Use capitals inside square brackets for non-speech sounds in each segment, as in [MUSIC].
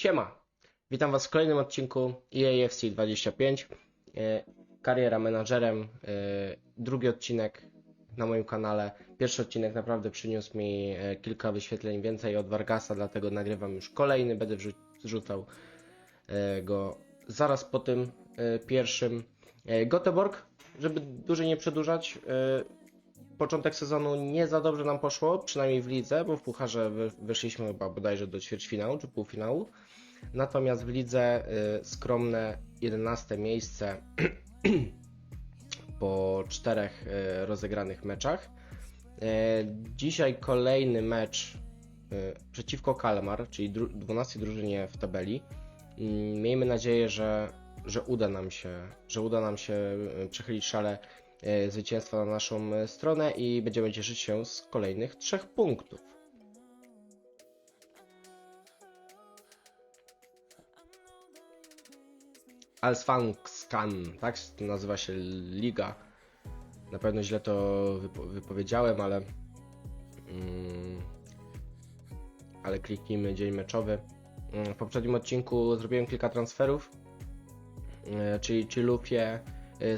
Siema! Witam Was w kolejnym odcinku EAFC 25. E, Kariera menadżerem. e, Drugi odcinek na moim kanale. Pierwszy odcinek naprawdę przyniósł mi e, kilka wyświetleń więcej od Vargasa, dlatego nagrywam już kolejny. Będę wrzu- wrzucał go zaraz po tym pierwszym. Göteborg, żeby dłużej nie przedłużać. Początek sezonu nie za dobrze nam poszło, przynajmniej w lidze, bo w pucharze wy- wyszliśmy chyba bodajże do ćwierćfinału czy półfinału. Natomiast w lidze y, skromne 11 miejsce [CLEARS THROAT] po czterech y, rozegranych meczach. Y, Dzisiaj kolejny mecz przeciwko Kalmar, czyli dru- 12 drużynie w tabeli. Mm, Miejmy nadzieję, że, że uda nam się, że uda nam się przechylić szale zwycięstwa na naszą y, stronę i będziemy cieszyć się z kolejnych trzech punktów. Allsvenskan, tak nazywa się liga. Na pewno źle to wypo- wypowiedziałem, ale mm, ale kliknijmy dzień meczowy. Mm, W poprzednim odcinku zrobiłem kilka transferów, e, czyli Chilufie e,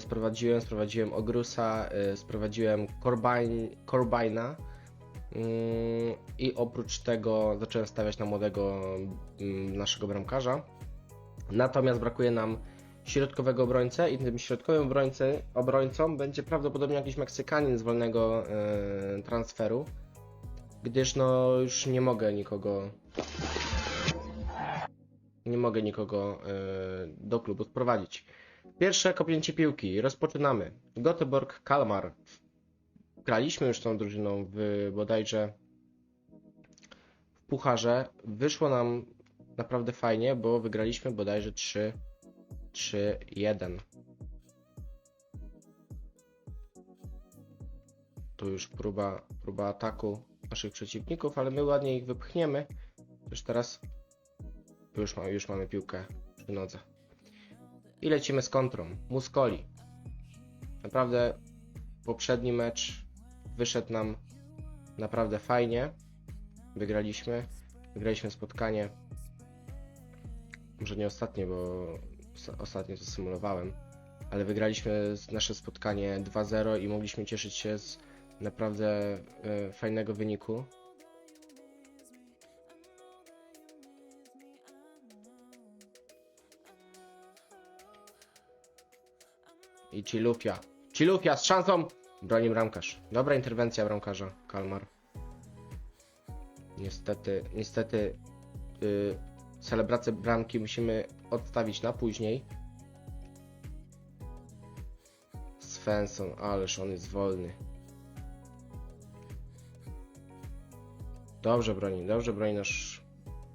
sprowadziłem, sprowadziłem Ogrusa, e, sprowadziłem Corbine, Corbina mm, i oprócz tego zacząłem stawiać na młodego mm, naszego bramkarza. Natomiast brakuje nam środkowego obrońcę i tym środkowym obrońcy, obrońcą będzie prawdopodobnie jakiś Meksykanin z wolnego e, transferu, gdyż no już nie mogę nikogo nie mogę nikogo do klubu sprowadzić. Pierwsze kopnięcie piłki. Rozpoczynamy. Göteborg, Kalmar. Graliśmy już tą drużyną w bodajże w pucharze. Wyszło nam naprawdę fajnie, bo wygraliśmy bodajże 3 3-1. Tu już próba, próba ataku naszych przeciwników, ale my ładnie ich wypchniemy. Już teraz już, ma, już mamy piłkę przy nodze. I lecimy z kontrą. Muscoli. Naprawdę poprzedni mecz wyszedł nam naprawdę fajnie. Wygraliśmy. Wygraliśmy spotkanie. Może nie ostatnie, bo ostatnio to symulowałem. Ale wygraliśmy nasze spotkanie 2-0 i mogliśmy cieszyć się z naprawdę e, fajnego wyniku. I Chilufia. Chilufia z szansą! Broni bramkarz. Dobra interwencja bramkarza, Kalmar. Niestety, niestety yy, celebrację bramki musimy odstawić na później. Svensson, ależ on jest wolny. Dobrze broni, dobrze broni nasz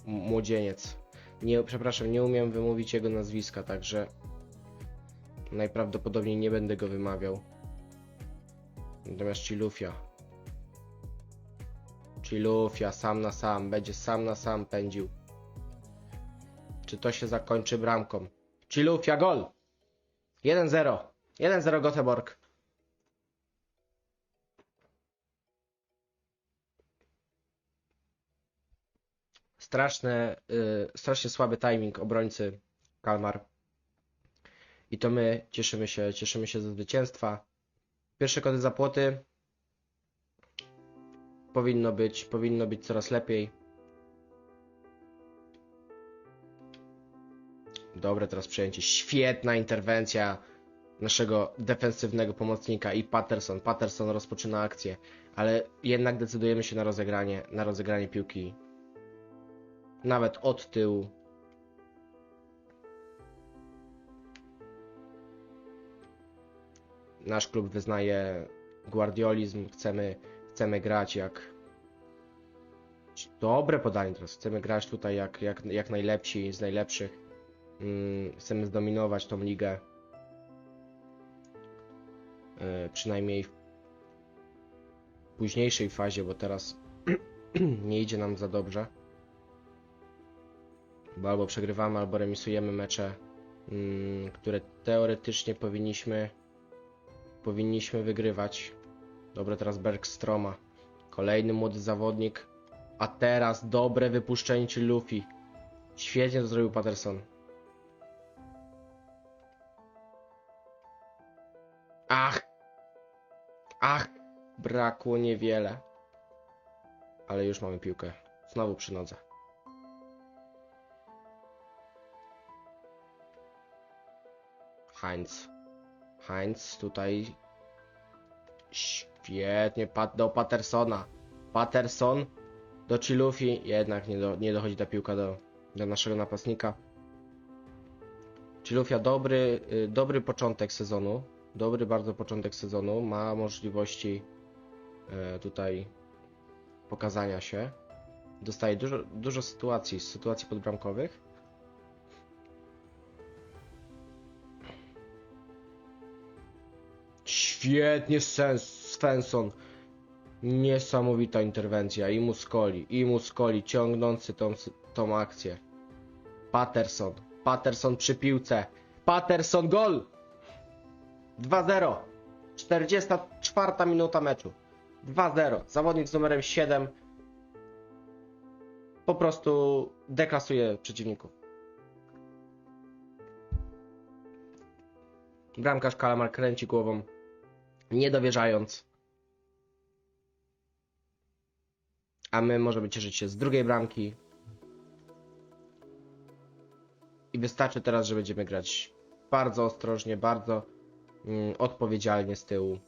młodzieniec. Nie, przepraszam, nie umiem wymówić jego nazwiska, także najprawdopodobniej nie będę go wymawiał. Natomiast Chilufia. Chilufia, sam na sam, będzie sam na sam pędził. Czy to się zakończy bramką? Chilufia, gol! 1-0. 1-0 Göteborg. Straszne, y, strasznie słaby timing obrońcy Kalmar. I to my cieszymy się, cieszymy się ze zwycięstwa. Pierwsze kody za płoty. Powinno być, powinno być coraz lepiej. Dobre teraz przejęcie. Świetna interwencja naszego defensywnego pomocnika i Patterson. Patterson rozpoczyna akcję, ale jednak decydujemy się na rozegranie, na rozegranie piłki. Nawet od tyłu. Nasz klub wyznaje guardiolizm. Chcemy, chcemy grać jak. Dobre podanie teraz. Chcemy grać tutaj jak, jak, jak najlepsi z najlepszych. Mm, chcemy zdominować tą ligę. E, przynajmniej w późniejszej fazie, bo teraz [CLEARS THROAT] nie idzie nam za dobrze. Bo albo przegrywamy, albo remisujemy mecze, mm, które teoretycznie powinniśmy powinniśmy wygrywać. Dobra, teraz Bergstroma. Kolejny młody zawodnik. A teraz dobre wypuszczenie Luffy. Świetnie to zrobił Patterson. Ach! Ach! Brakło niewiele. Ale już mamy piłkę. Znowu przy nodze. Heinz. Heinz tutaj. Świetnie. Do Pattersona. Patterson do Chilufi. Jednak nie, do, nie dochodzi ta piłka do, do naszego napastnika. Chilufia dobry, y, dobry początek sezonu. Dobry bardzo początek sezonu. Ma możliwości e, tutaj pokazania się. Dostaje dużo, dużo sytuacji, sytuacji podbramkowych. Świetnie Svensson. Niesamowita interwencja. I Muscoli, i Muscoli ciągnący tą, tą akcję. Patterson. Patterson przy piłce. Patterson gol! 2-0. 44 minuta meczu. 2-0. Zawodnik z numerem 7 po prostu deklasuje przeciwników. Bramkarz Kalamar kręci głową, nie dowierzając. A my możemy cieszyć się z drugiej bramki. I wystarczy teraz, że będziemy grać bardzo ostrożnie, bardzo mm, odpowiedzialnie z tyłu.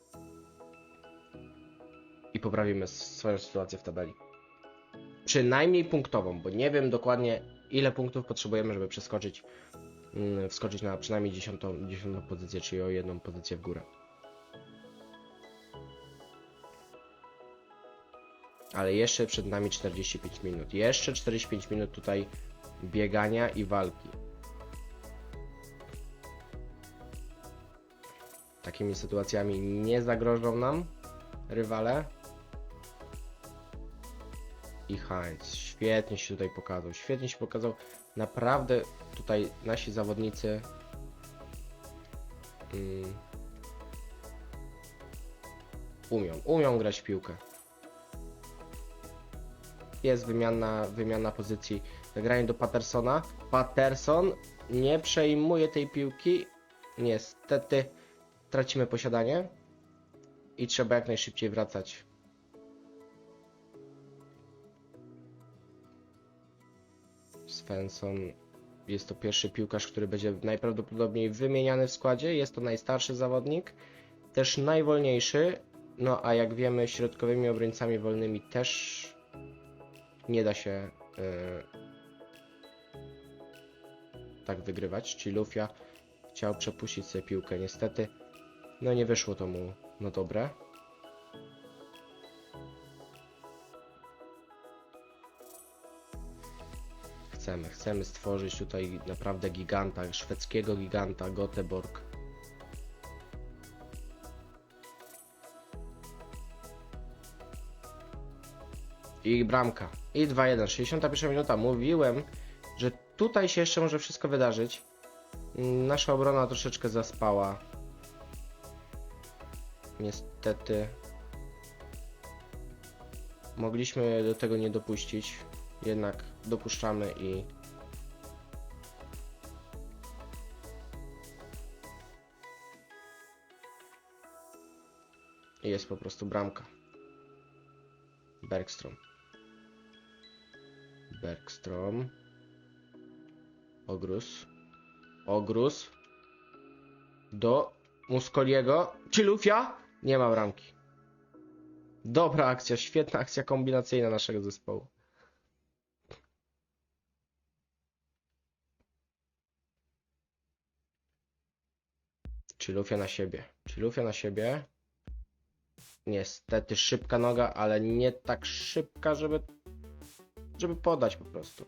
I poprawimy swoją sytuację w tabeli. Przynajmniej punktową, bo nie wiem dokładnie ile punktów potrzebujemy, żeby przeskoczyć, mm, wskoczyć na przynajmniej 10, 10 pozycję, czyli o jedną pozycję w górę. Ale jeszcze przed nami 45 minut. Jeszcze 45 minut tutaj biegania i walki. Takimi sytuacjami nie zagrożą nam rywale. I Heinz. Świetnie się tutaj pokazał. Świetnie się pokazał. Naprawdę tutaj nasi zawodnicy. Mm, umią. Umią grać w piłkę. Jest wymiana, wymiana pozycji. Zagranie do Pattersona. Patterson nie przejmuje tej piłki. Niestety tracimy posiadanie. I trzeba jak najszybciej wracać. Svensson jest to pierwszy piłkarz, który będzie najprawdopodobniej wymieniany w składzie. Jest to najstarszy zawodnik, też najwolniejszy. No a jak wiemy, środkowymi obrońcami wolnymi też nie da się yy, tak wygrywać. Czyli Lufia chciał przepuścić sobie piłkę. Niestety, no nie wyszło to mu na dobre. Chcemy, chcemy stworzyć tutaj naprawdę giganta, szwedzkiego giganta, Göteborg. I bramka. I 2-1, 61 minuta. Mówiłem, że tutaj się jeszcze może wszystko wydarzyć. Mm, Nasza obrona troszeczkę zaspała. Niestety. Mogliśmy do tego nie dopuścić. Jednak dopuszczamy i jest po prostu bramka. Bergstrom. Bergstrom. Ogrus. Ogrus. Do Muscoliego. Czy Lufia? Nie ma bramki. Dobra akcja, świetna akcja kombinacyjna naszego zespołu. Czy Lufia na siebie? Czy Lufia na siebie? Niestety szybka noga, ale nie tak szybka, żeby żeby podać po prostu.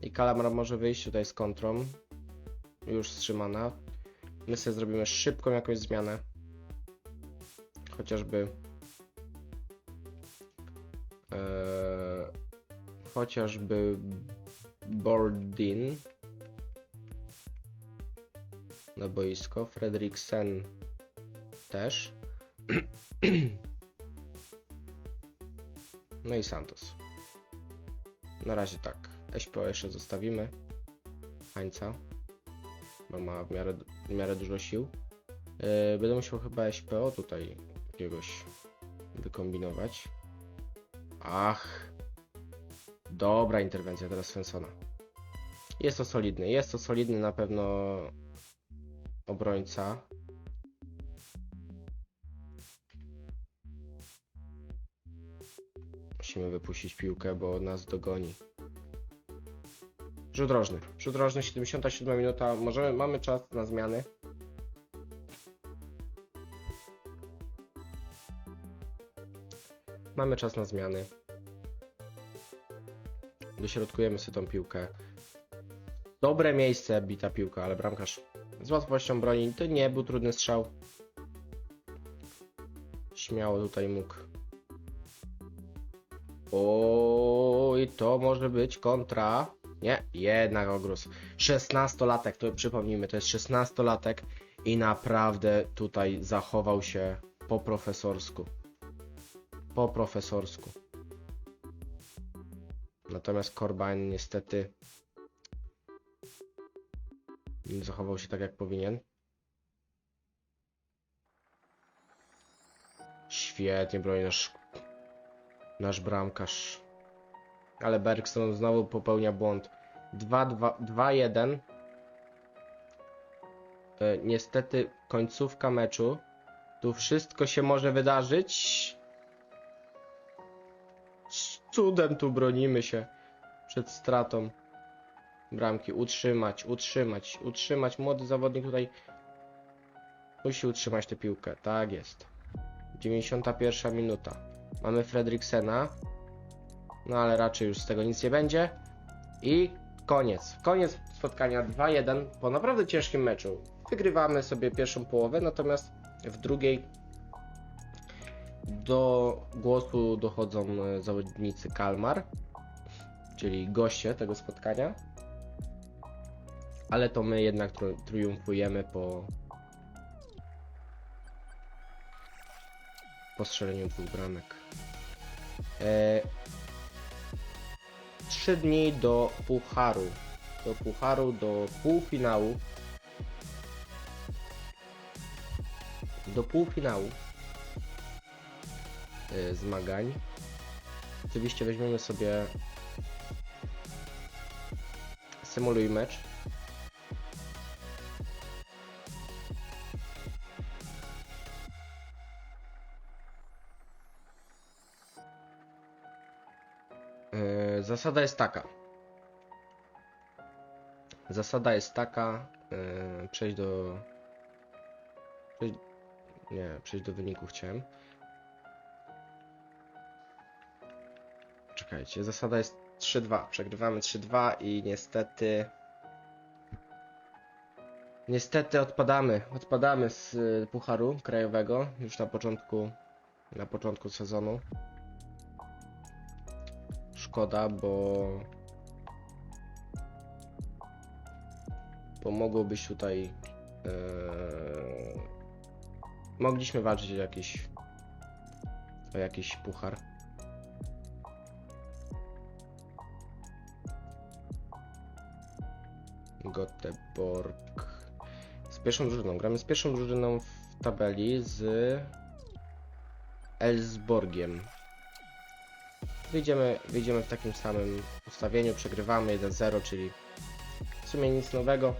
I Kalamar może wyjść tutaj z kontrą. Już wstrzymana. My sobie zrobimy szybką jakąś zmianę. Chociażby eee, chociażby Bordin na boisko. Fredriksen też. [CLEARS THROAT] No i Santos. Na razie tak. SPO jeszcze zostawimy. Hańca. Ma w miarę, w miarę dużo sił. Yy, będę musiał chyba SPO tutaj jakiegoś wykombinować. Ach. Dobra interwencja teraz Svensona. Jest to solidny. Jest to solidny na pewno obrońca. Musimy wypuścić piłkę, bo nas dogoni. Rzut rożny. Rzut rożny, 77 minuta. Możemy, mamy czas na zmiany. Mamy czas na zmiany. Dośrodkujemy sobie tą piłkę. Dobre miejsce bita piłka, ale bramkarz z łatwością broni. To nie był trudny strzał. Śmiało tutaj mógł. Oj, to może być kontra. Nie, jednak ogruz. 16-latek, to przypomnijmy, to jest 16-latek i naprawdę tutaj zachował się po profesorsku. Po profesorsku. Natomiast Corbijn niestety nie zachował się tak jak powinien. Świetnie broni nasz, nasz bramkarz. Ale Bergstrom znowu popełnia błąd. 2-1. E, Niestety końcówka meczu. Tu wszystko się może wydarzyć. Z cudem tu bronimy się przed stratą bramki. Utrzymać, utrzymać, utrzymać. Młody zawodnik tutaj musi utrzymać tę piłkę. Tak jest. 91 minuta. Mamy Fredriksena. No ale raczej już z tego nic nie będzie. I koniec. Koniec spotkania 2-1 po naprawdę ciężkim meczu. Wygrywamy sobie pierwszą połowę, natomiast w drugiej do głosu dochodzą e, zawodnicy Kalmar, czyli goście tego spotkania. Ale to my jednak triumfujemy po po strzeleniu dwóch bramek. E, trzy dni do pucharu. Do pucharu, do półfinału. Do półfinału e, zmagań. Oczywiście weźmiemy sobie symuluj mecz. Zasada jest taka. Zasada jest taka. e, Przejść do. Przejść, nie, przejść do wyniku chciałem. Czekajcie, zasada jest 3-2. Przegrywamy 3-2 i niestety. Niestety odpadamy. Odpadamy z y, Pucharu Krajowego już na początku. Na początku sezonu. Szkoda, bo. Bo mogło być tutaj. e, mogliśmy walczyć o jakiś. O jakiś puchar. Göteborg. Z pierwszą drużyną. Gramy z pierwszą drużyną w tabeli z Elsborgiem. Wyjdziemy, wyjdziemy w takim samym ustawieniu, przegrywamy 1-0, czyli w sumie nic nowego.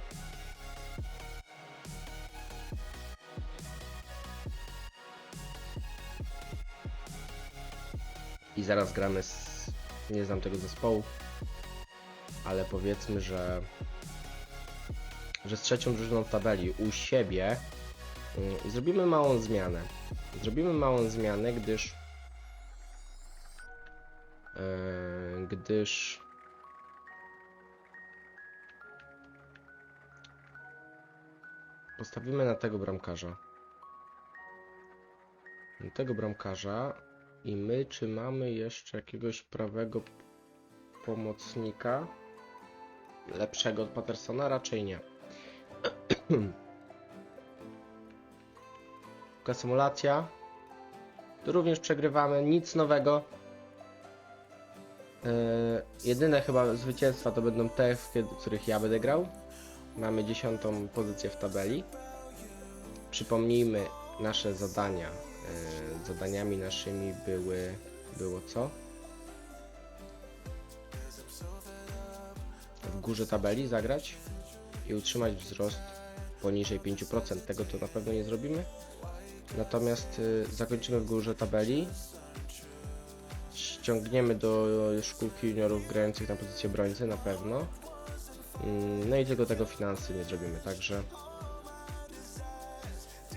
I zaraz gramy z... nie znam tego zespołu, ale powiedzmy, że że z trzecią drużyną w tabeli u siebie mm, zrobimy małą zmianę. Zrobimy małą zmianę, gdyż gdyż postawimy na tego bramkarza. Na tego bramkarza i my czy mamy jeszcze jakiegoś prawego pomocnika lepszego od Pattersona? Raczej nie. [CLEARS THROAT] Taka symulacja. Tu również przegrywamy, nic nowego. E, jedyne chyba zwycięstwa to będą te, w których ja będę grał. Mamy dziesiątą pozycję w tabeli. Przypomnijmy nasze zadania. E, zadaniami naszymi były. Było co? W górze tabeli zagrać i utrzymać wzrost poniżej 5%. Tego to na pewno nie zrobimy. Natomiast y, zakończymy w górze tabeli. Ściągniemy do szkółki juniorów grających na pozycję brońcy na pewno. Mm, No i tylko tego finansy nie zrobimy, także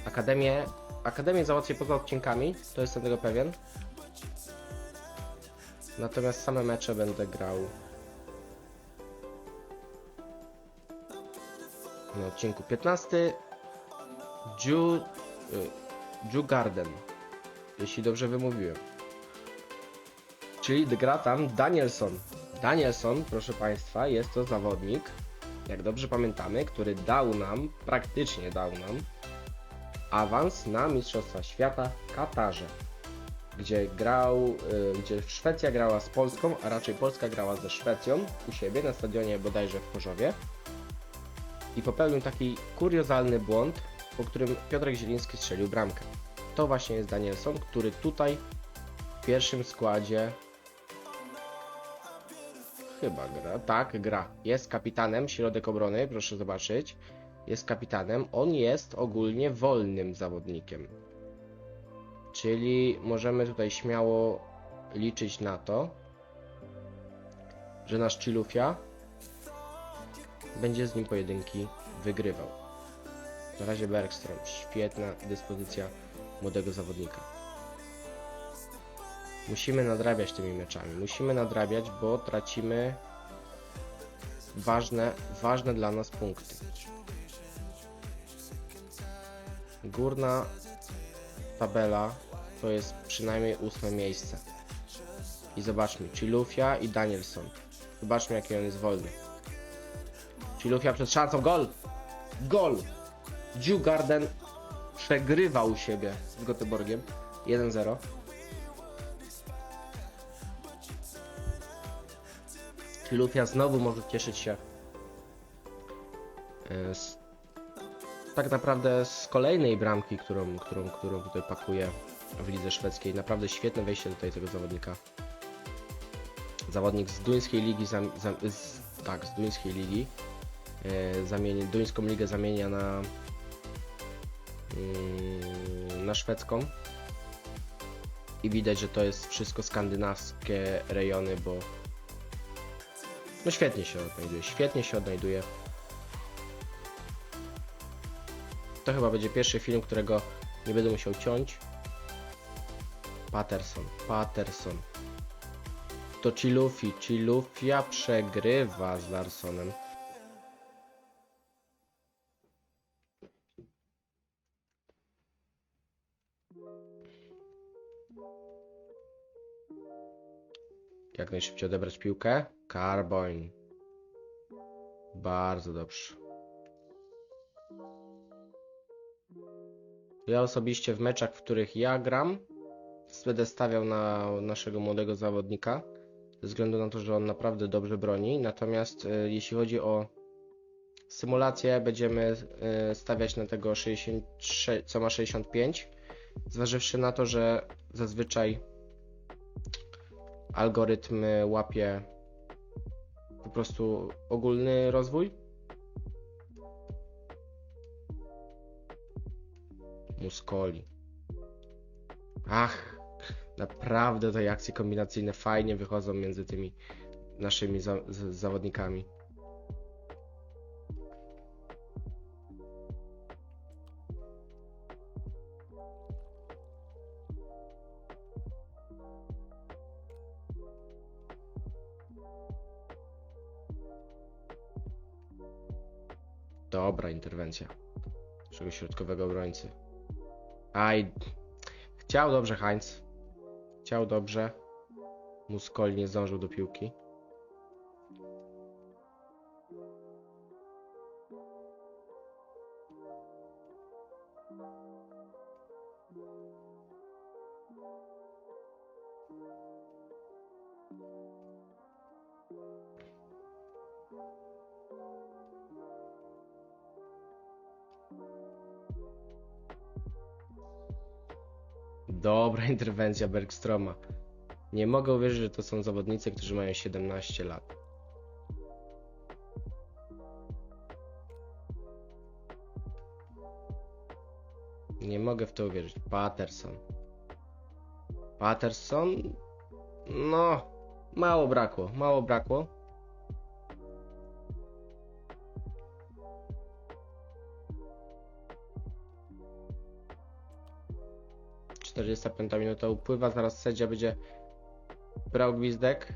Akademię, Akademię załatwię poza odcinkami, to jestem tego pewien. Natomiast same mecze będę grał na odcinku 15 Ju, y, Ju Garden, jeśli dobrze wymówiłem. Czyli gra tam Danielson. Danielson, proszę Państwa, jest to zawodnik, jak dobrze pamiętamy, który dał nam, praktycznie dał nam, awans na Mistrzostwa Świata w Katarze, gdzie grał, y, gdzie Szwecja grała z Polską, a raczej Polska grała ze Szwecją u siebie na stadionie bodajże w Chorzowie i popełnił taki kuriozalny błąd, po którym Piotrek Zieliński strzelił bramkę. To właśnie jest Danielson, który tutaj w pierwszym składzie chyba gra. Tak, gra. Jest kapitanem, środek obrony, proszę zobaczyć. Jest kapitanem. On jest ogólnie wolnym zawodnikiem. Czyli możemy tutaj śmiało liczyć na to, że nasz Chilufia będzie z nim pojedynki wygrywał. Na razie Bergstrom. Świetna dyspozycja młodego zawodnika. Musimy nadrabiać tymi meczami. Musimy nadrabiać, bo tracimy ważne, ważne dla nas punkty. Górna tabela to jest przynajmniej ósme miejsce. I zobaczmy, Chilufia i Danielson. Zobaczmy jaki on jest wolny. Chilufia przed szansą, gol! Gol! Dew Garden u siebie z Göteborgiem 1-0. Chilufia znowu może cieszyć się e, z, tak naprawdę z kolejnej bramki, którą, którą, którą tutaj pakuje w lidze szwedzkiej. Naprawdę świetne wejście tutaj tego zawodnika. Zawodnik z duńskiej ligi, zam, zam, z, tak, z duńskiej ligi. E, zamieni, duńską ligę zamienia na mm, na szwedzką i widać, że to jest wszystko skandynawskie rejony, bo no świetnie się odnajduje, świetnie się odnajduje. To chyba będzie pierwszy film, którego nie będę musiał ciąć. Patterson, Patterson. To Chilufi, Chilufia przegrywa z Larsonem. Jak najszybciej odebrać piłkę. Carboin. Bardzo dobrze. Ja osobiście w meczach, w których ja gram, będę stawiał na naszego młodego zawodnika, ze względu na to, że on naprawdę dobrze broni. Natomiast e, jeśli chodzi o symulację, będziemy e, stawiać na tego 63, co ma 65, zważywszy na to, że zazwyczaj algorytm łapie po prostu ogólny rozwój. Muskoli. Ach, naprawdę te akcje kombinacyjne fajnie wychodzą między tymi naszymi za zawodnikami. Dobra interwencja naszego środkowego obrońcy. Aj, chciał dobrze Heinz. Chciał dobrze. Muskoli nie zdążył do piłki. Dobra interwencja Bergstroma. Nie mogę uwierzyć, że to są zawodnicy, którzy mają 17 lat. Nie mogę w to uwierzyć. Patterson. Patterson? No, mało brakło, mało brakło. Czterdziesta piąta minuta upływa, zaraz sędzia będzie brał gwizdek.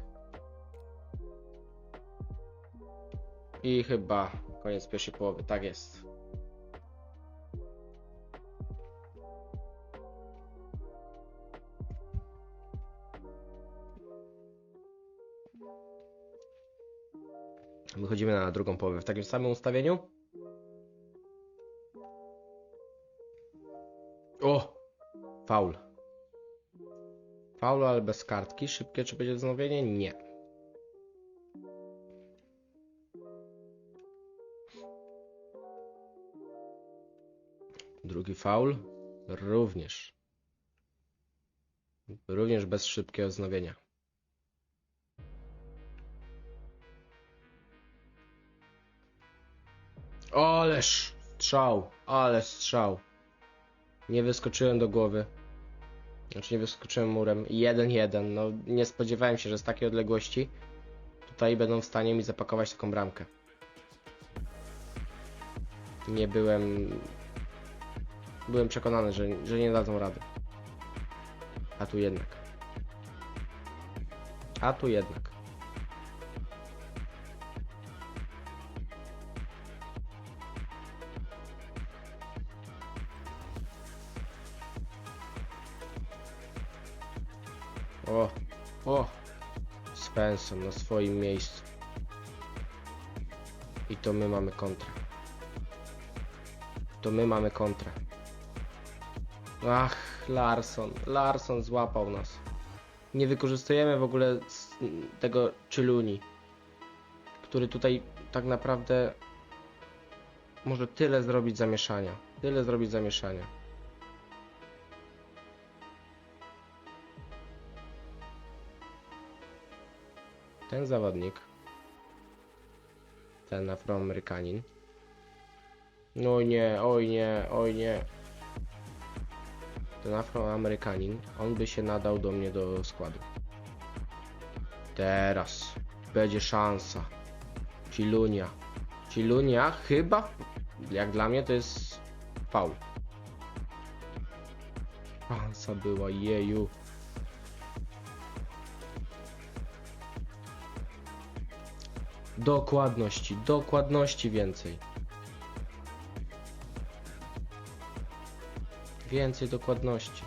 I chyba koniec pierwszej połowy, tak jest. Wychodzimy na drugą połowę w takim samym ustawieniu. O! Faul. Faul, ale bez kartki. Szybkie, czy będzie wznowienie? Nie. Drugi faul. Również. Również bez szybkiego wznowienia. Ależ strzał, ale strzał. Nie wyskoczyłem do głowy. Znaczy nie wyskoczyłem murem. 1-1. No nie spodziewałem się, że z takiej odległości tutaj będą w stanie mi zapakować taką bramkę. Nie byłem... Byłem przekonany, że, że nie dadzą rady. A tu jednak. A tu jednak. O, o, Svensson na swoim miejscu. I to my mamy kontrę. To my mamy kontrę. Ach, Larson. Larson złapał nas. Nie wykorzystujemy w ogóle tego Czyluni, który tutaj tak naprawdę może tyle zrobić zamieszania. Tyle zrobić zamieszania. Ten zawodnik, ten Afroamerykanin. No nie, oj nie, oj nie. Ten Afroamerykanin, on by się nadał do mnie do składu. Teraz będzie szansa. Cilunia. Cilunia chyba, jak dla mnie to jest faul. Szansa była, jeju. Dokładności, dokładności więcej. Więcej dokładności.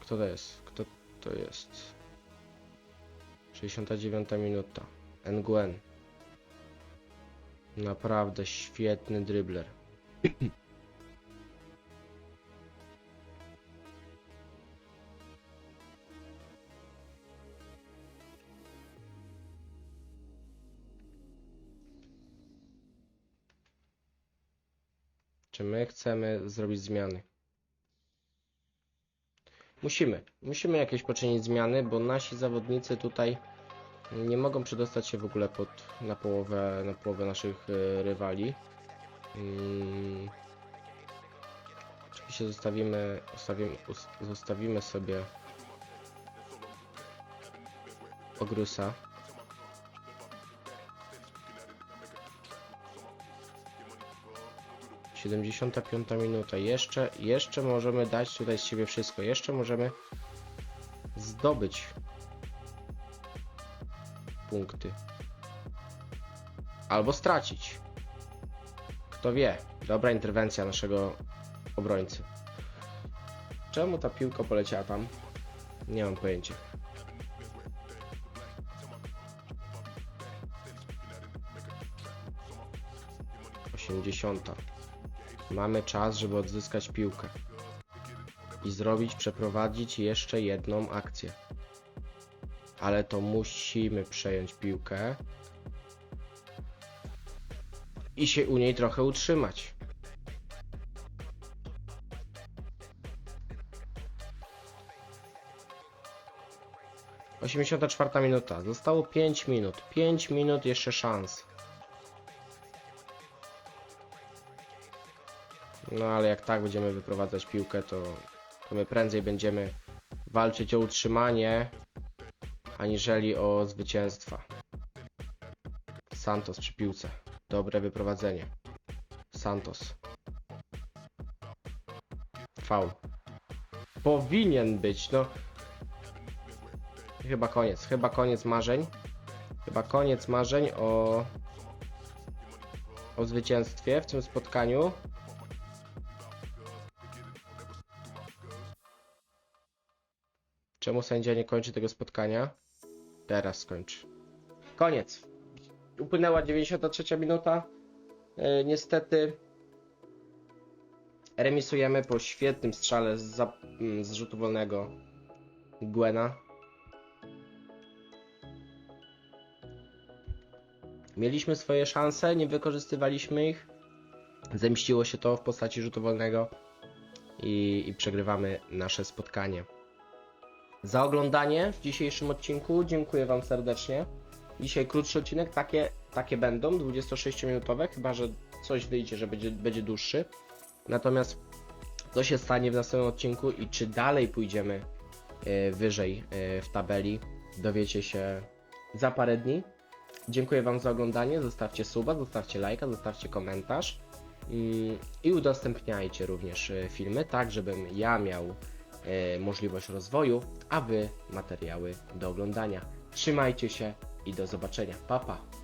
Kto to jest? Kto to jest? 69 minuta. Nguen. Naprawdę świetny dribbler. [CLEARS THROAT] Czy my chcemy zrobić zmiany? Musimy. Musimy jakieś poczynić zmiany, bo nasi zawodnicy tutaj nie mogą przedostać się w ogóle pod, na, połowę, na połowę naszych e, rywali. Mm. Oczywiście zostawimy, zostawimy, zostawimy sobie Ogrusa. Siedemdziesiąta piąta minuta. Jeszcze, jeszcze możemy dać tutaj z siebie wszystko. Jeszcze możemy zdobyć punkty. Albo stracić. Kto wie. Dobra interwencja naszego obrońcy. Czemu ta piłka poleciała tam? Nie mam pojęcia. Osiemdziesiąta. Mamy czas, żeby odzyskać piłkę. i zrobić, przeprowadzić jeszcze jedną akcję. Ale to musimy przejąć piłkę i się u niej trochę utrzymać. Osiemdziesiąta czwarta minuta. Zostało 5 minut. 5 minut jeszcze szans. No ale jak tak będziemy wyprowadzać piłkę, to, to my prędzej będziemy walczyć o utrzymanie, aniżeli o zwycięstwa. Santos przy piłce. Dobre wyprowadzenie. Santos. Faul. Powinien być, no. Chyba koniec, chyba koniec marzeń. Chyba koniec marzeń o o zwycięstwie w tym spotkaniu. Czemu sędzia nie kończy tego spotkania? Teraz skończy. Koniec. Upłynęła 93 minuta. E, niestety remisujemy po świetnym strzale z, za, mm, z rzutu wolnego Gwena. Mieliśmy swoje szanse, nie wykorzystywaliśmy ich. Zemściło się to w postaci rzutu wolnego i, i przegrywamy nasze spotkanie. Za oglądanie w dzisiejszym odcinku dziękuję Wam serdecznie. Dzisiaj krótszy odcinek, takie, takie będą, 26-minutowe, chyba że coś wyjdzie, że będzie, będzie dłuższy. Natomiast co się stanie w następnym odcinku i czy dalej pójdziemy e, wyżej e, w tabeli, dowiecie się za parę dni. Dziękuję Wam za oglądanie. Zostawcie suba, zostawcie lajka, zostawcie komentarz Mm, i udostępniajcie również e, filmy, tak żebym ja miał możliwość rozwoju, a Wy materiały do oglądania. Trzymajcie się i do zobaczenia. Pa, pa.